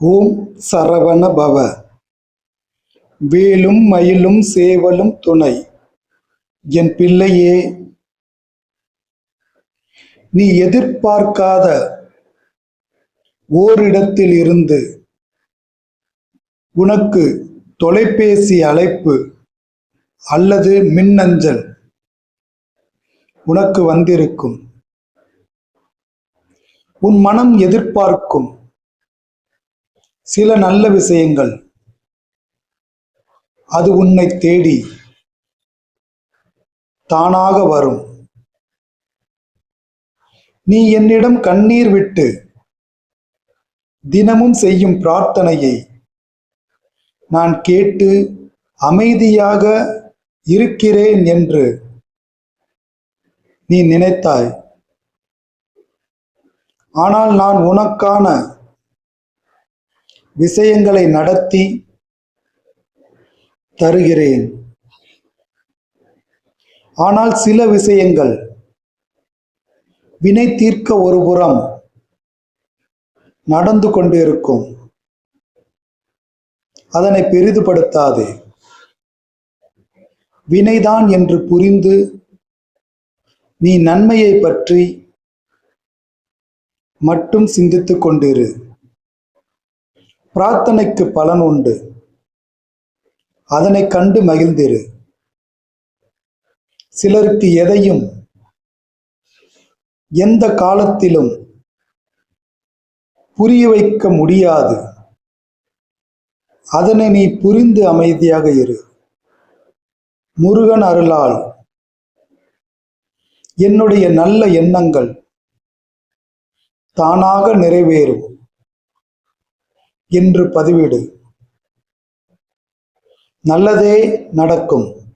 ஓம் சரவண பவ வேலும் மயிலும் சேவலும் துணை. என் பிள்ளையே நீ எதிர்பார்க்காத ஓரிடத்தில் இருந்து உனக்கு தொலைபேசி அழைப்பு அல்லது மின்னஞ்சல் உனக்கு வந்திருக்கும். உன் மனம் எதிர்பார்க்கும். சில நல்ல விஷயங்கள். அது உன்னை தேடி தானாக வரும். நீ என்னிடம் கண்ணீர் விட்டு தினமும் செய்யும் பிரார்த்தனையை நான் கேட்டு அமைதியாக இருக்கிறேன் என்று நீ நினைத்தாய். ஆனால் நான் உனக்கான விஷயங்களை நடத்தி தருகிறேன். ஆனால் சில விஷயங்கள் வினை தீர்க்க ஒருபுறம் நடந்து கொண்டிருக்கும். அதனை பெரிதுபடுத்தாதே. வினைதான் என்று புரிந்து நீ நன்மையை பற்றி மட்டும் சிந்தித்துக் கொண்டிரு. பிரார்த்தனைக்கு பலன் உண்டு. அதனை கண்டு மகிழ்ந்திரு. சிலருக்கு எதையும் எந்த காலத்திலும் புரிய வைக்க முடியாது. அதனை நீ புரிந்து அமைதியாக இரு. முருகன் அருளால் என்னுடைய நல்ல எண்ணங்கள் தானாக நிறைவேறும். என்று பதிவிடு. நல்லதே நடக்கும்.